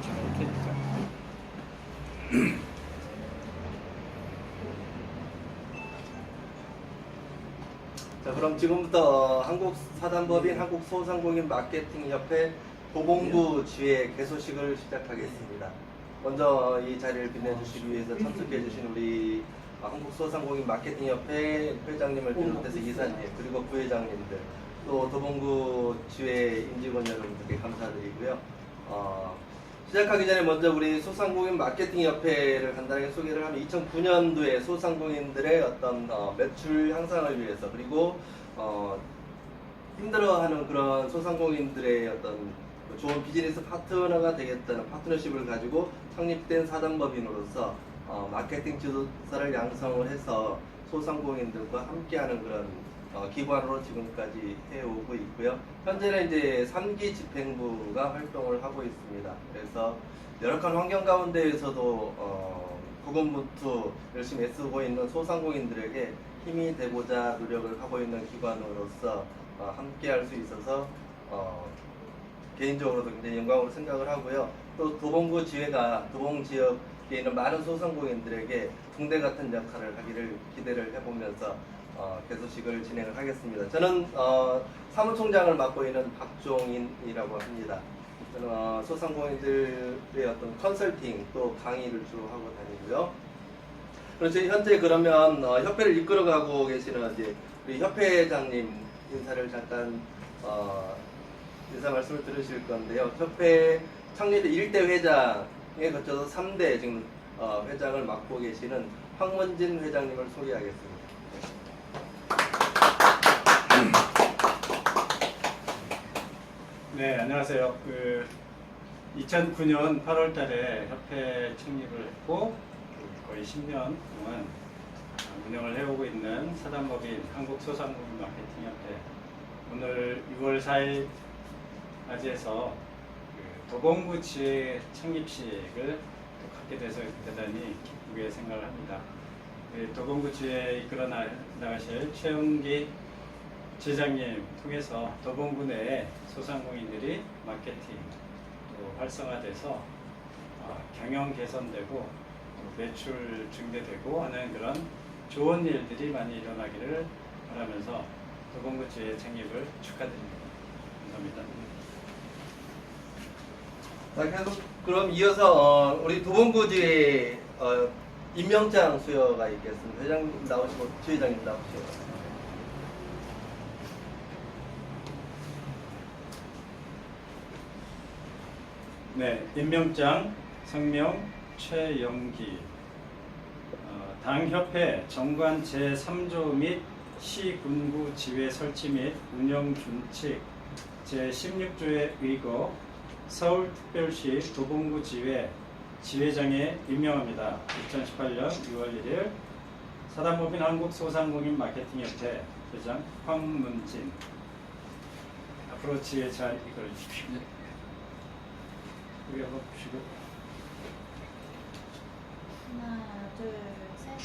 괜찮을 테니까. 자 그럼 지금부터 한국 사단법인 한국 소상공인 마케팅 협회 도봉구 지회 개소식을 시작하겠습니다. 먼저 이 자리를 빛내주시기 위해서 참석해주신 우리 한국 소상공인 마케팅 협회 회장님을 비롯해서 이사님 그리고 부회장님들 또 도봉구 지회 임직원 여러분들께 감사드리고요. 어, 시작하기 전에 먼저 우리 소상공인 마케팅 협회를 간단하게 소개를 하면 2009년도에 소상공인들의 어떤 어, 매출 향상을 위해서 그리고 어, 힘들어하는 그런 소상공인들의 어떤 좋은 비즈니스 파트너가 되겠다는 파트너십을 가지고 창립된 사단법인으로서 어, 마케팅 지도사를 양성을 해서 소상공인들과 함께하는 그런 어, 기관으로 지금까지 해오고 있고요. 현재는 이제 3기 집행부가 활동을 하고 있습니다. 그래서 열악한 환경 가운데에서도 어, 구금부투 열심히 애쓰고 있는 소상공인들에게 힘이 되고자 노력을 하고 있는 기관으로서 어, 함께할 수 있어서 어, 개인적으로도 굉장히 영광으로 생각을 하고요. 또 도봉구 지회가 도봉 지역에 있는 많은 소상공인들에게 붕대 같은 역할을 하기를 기대를 해보면서 어, 개소식을 진행을 하겠습니다. 저는 어, 사무총장을 맡고 있는 박종인이라고 합니다. 저는 어, 소상공인들의 어떤 컨설팅 또 강의를 주로 하고 다니고요. 저희 현재 그러면 어, 협회를 이끌어가고 계시는 이제 우리 협회장님 인사를 잠깐 어, 인사 말씀을 들으실 건데요. 협회 창립 1대 회장에 거쳐서 3대 지금 어, 회장을 맡고 계시는 황원진 회장님을 소개하겠습니다. 네, 안녕하세요. 그 2009년 8월 달에 협회 창립을 했고 그 거의 10년 동안 운영을 해오고 있는 사단법인 한국소상공인 마케팅 협회 오늘 6월 4일 맞이해서 그 도봉구 지회 창립식을 또 갖게 돼서 대단히 기쁘게 생각을 합니다. 그 도봉구 지회 이끌어 나- 나가실 최은기 지장님 통해서 내에 소상공인들이 마케팅 또 활성화돼서 어, 경영 개선되고 또 매출 증대되고 하는 그런 좋은 일들이 많이 일어나기를 바라면서 도봉구 지회 창립을 축하드립니다. 감사합니다. 자, 계속 그럼 이어서 어, 우리 도봉구지의 어, 임명장 수여가 있겠습니다. 회장님 나오시고 주회장님 나오시고. 네, 임명장 성명 최영기 어, 당협회 정관 제3조 및 시군구 지회 설치 및 운영 준칙 제16조에 의거 서울특별시 도봉구 지회 지회장에 임명합니다. 2018년 6월 1일 사단법인 한국소상공인 마케팅협회 회장 황문진 앞으로 지회 잘 이끌어 주십시오. 여기 한번 보시고 하나, 둘, 셋.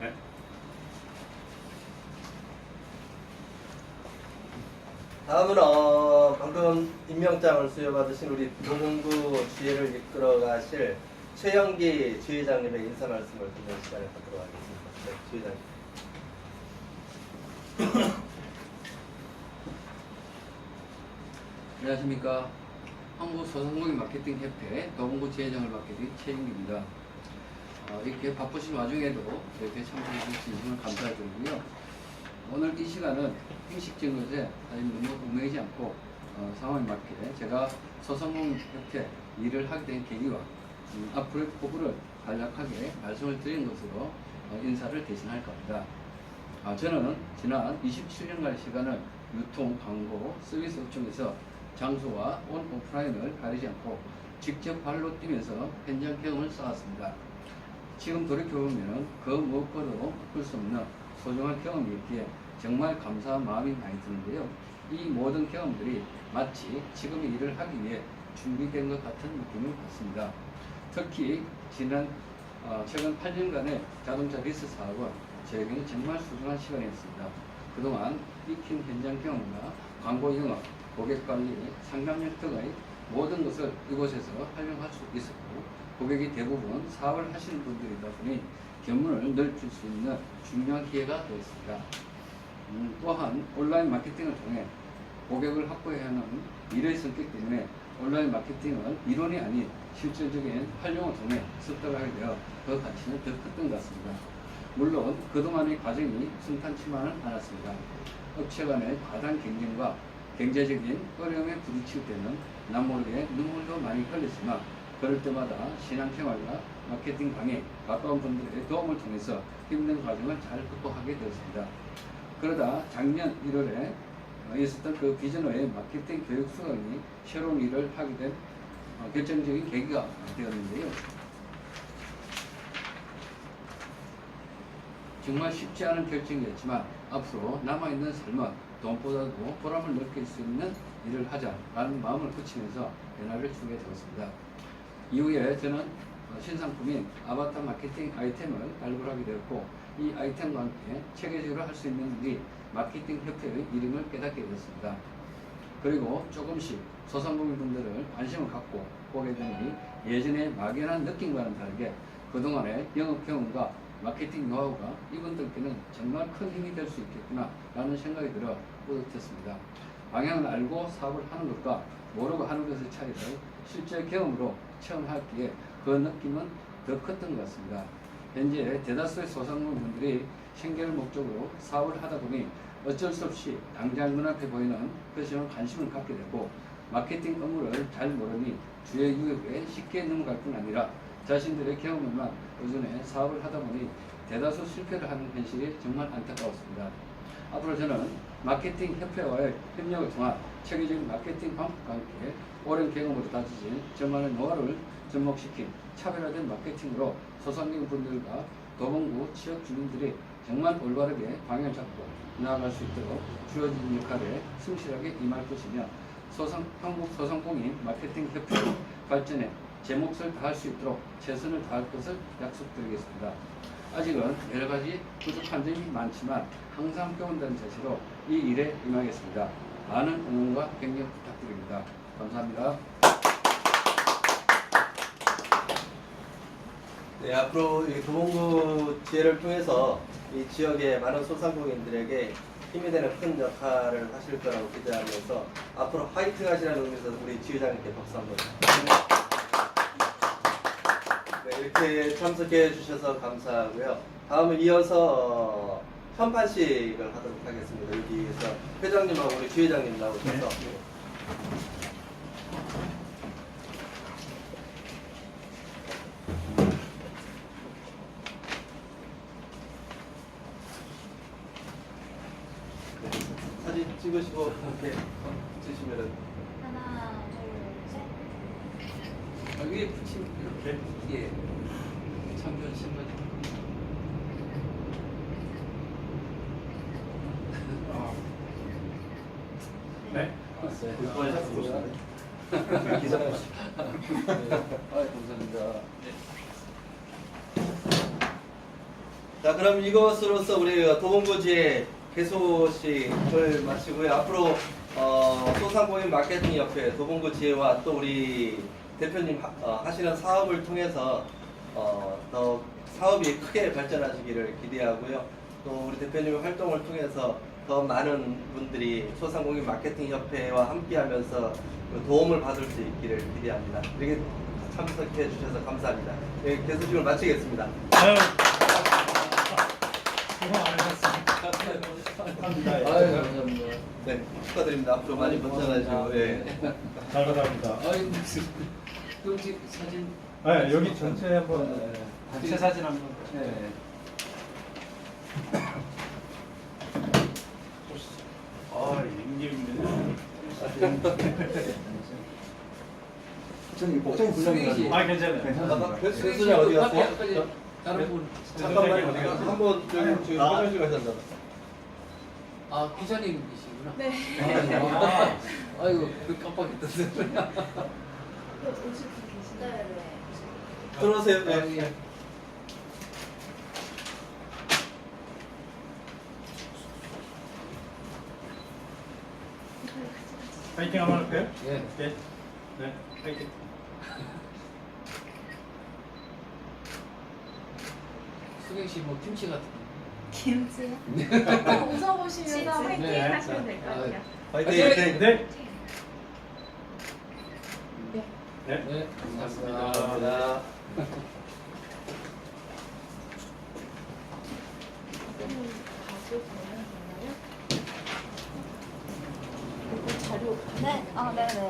네. 다음은 어, 방금 임명장을 수여받으신 우리 도봉구 지회를 이끌어가실 최영기 주회장님의 인사 말씀을 듣는 시간을 갖도록 하겠습니다. 네, 주회장님. 안녕하십니까. 한국 소상공인 마케팅 협회 도봉구 지회장을 맡게 된 최영기입니다. 어, 이렇게 바쁘신 와중에도 이렇게 참석해 주신 정말 감사드리고요. 오늘 이 시간은 사실 너무 얽매이지 않고 어, 상황에 맞게 제가 소상공인 협회 일을 하게 된 계기와 음, 앞으로의 포부를 간략하게 말씀을 드린 것으로 어, 인사를 대신할 겁니다. 아, 저는 지난 27년간 시간을 유통, 광고, 서비스 업종에서 장소와 온 오프라인을 가리지 않고 직접 발로 뛰면서 현장 경험을 쌓았습니다. 지금 돌이켜보면 그 무엇보다도 바꿀 수 없는 소중한 경험이었기에 정말 감사한 마음이 많이 드는데요. 이 모든 경험들이 마치 지금의 일을 하기 위해 준비된 것 같은 느낌을 받습니다. 특히 지난 어, 최근 8년간의 자동차 리스 사업은 저에게는 정말 소중한 시간이었습니다. 그동안 익힌 현장 경험과 광고 영업, 고객 관리, 상담력 등의 모든 것을 이곳에서 활용할 수 있었고 고객이 대부분 사업을 하시는 분들이다 보니 견문을 넓힐 수 있는 중요한 기회가 되었습니다. 음, 또한 온라인 마케팅을 통해 고객을 확보해야 하는 일의 성격 때문에 온라인 마케팅을 이론이 아닌 실질적인 활용을 통해 습득하게 되어 그 가치는 더 컸던 것 같습니다. 물론 그동안의 과정이 순탄치만은 않았습니다. 업체 간의 과단 경쟁과 경제적인 어려움에 부딪힐 때는 남 모르게 눈물도 많이 흘렸지만 그럴 때마다 신앙생활과 마케팅 강의 가까운 분들의 도움을 통해서 힘든 과정을 잘 극복하게 되었습니다. 그러다 작년 1월에 있었던 그 비전어의 마케팅 교육 수강이 새로운 일을 하게 된 어, 결정적인 계기가 되었는데요. 정말 쉽지 않은 결정이었지만 앞으로 남아있는 삶은 돈보다도 보람을 느낄 수 있는 일을 하자라는 마음을 붙이면서 변화를 주게 되었습니다. 이후에 저는 어, 신상품인 아바타 마케팅 아이템을 발굴하게 되었고 이 아이템과 함께 체계적으로 할 수 있는 일이 마케팅 협회의 이름을 깨닫게 되었습니다. 그리고 조금씩 소상공인분들을 관심을 갖고 보게 되니 예전에 막연한 느낌과는 다르게 그동안의 영업 경험과 마케팅 노하우가 이분들께는 정말 큰 힘이 될 수 있겠구나 라는 생각이 들어 뿌듯했습니다. 방향을 알고 사업을 하는 것과 모르고 하는 것의 차이를 실제 경험으로 체험하기에 그 느낌은 더 컸던 것 같습니다. 현재 대다수의 소상공인분들이 생계를 목적으로 사업을 하다 보니 어쩔 수 없이 당장 눈앞에 보이는 것에만 관심을 갖게 되고 마케팅 업무를 잘 모르니 주의 유혹에 쉽게 넘어갈 뿐 아니라 자신들의 경험에만 의존해 사업을 하다 보니 대다수 실패를 하는 현실이 정말 안타까웠습니다. 앞으로 저는 마케팅 협회와의 협력을 통한 체계적인 마케팅 방법과 함께 오랜 경험으로 다지진 저만의 노하우를 접목시킨 차별화된 마케팅으로 소상공인 분들과 도봉구 지역 주민들이 정말 올바르게 방향을 잡고 나아갈 수 있도록 주어진 역할에 성실하게 임할 것이며 소상, 한국 소상공인 마케팅 협회 발전에 제 몫을 다할 수 있도록 최선을 다할 것을 약속드리겠습니다. 아직은 여러 가지 부족한 점이 많지만 항상 배운다는 자세로 이 일에 임하겠습니다. 많은 응원과 격려 부탁드립니다. 감사합니다. 네, 앞으로 이 도봉구 지혜를 통해서 이 지역의 많은 소상공인들에게 힘이 되는 큰 역할을 하실 거라고 기대하면서 앞으로 화이팅 하시라는 의미에서 우리 지회장님께 박수 한번. 네, 이렇게 참석해 주셔서 감사하고요. 다음은 이어서 어, 현판식을 하도록 하겠습니다. 여기에서 회장님하고 우리 지회장님 나오셔서 네, 사진 찍으시고 이렇게 주시면은 하나, 둘, 셋. 아, 위에 붙임 이렇게 예. 참견 신발. 아. 네. 수고하셨습니다. 아, 감사합니다. 자 그럼 이것으로서 우리 도봉구지의 개소식을 마치고요. 앞으로 어, 소상공인 마케팅 협회 도봉구지회와 또 우리 대표님 하, 어, 하시는 사업을 통해서 어, 더 사업이 크게 발전하시기를 기대하고요. 또 우리 대표님의 활동을 통해서 더 많은 분들이 소상공인 마케팅 협회와 함께하면서 그 도움을 받을 수 있기를 기대합니다. 이렇게 참석해 주셔서 감사합니다. 네, 개소식을 마치겠습니다. 아유. 수고 많으셨습니다. 감사합니다. 아유, 감사합니다. 네, 축하드립니다. 앞으로 많이 번창하시고, 예. 잘. 아유, 끔찍 사진. 네, 여기 전체 한번 네. 단체 사진 한번. 네. 아, 임기입니다. 저는 복장이 불량이라서 아, 괜찮아요. 그 수수장 어디 갔어요? 아까 다른 분. 잠깐만, 어디 갔어요? 한번 저기 지금 아. 화장실 가셨나? 아, 기자님이시구나. 네. 아, 아이고, 그 깜빡했던데. 네네. 들어오세요. 네. 파이팅 한번 할까요? 예. 네. 네. 파이팅. 수경 씨뭐 김치 같은 김치. 네. 어, 웃어보시면서 화이팅 네, 하시면 될 것 같아요. 아, 파이팅. 네. 네. 네. 네, 고맙습니다. 감사합니다. 네, 아, 네네.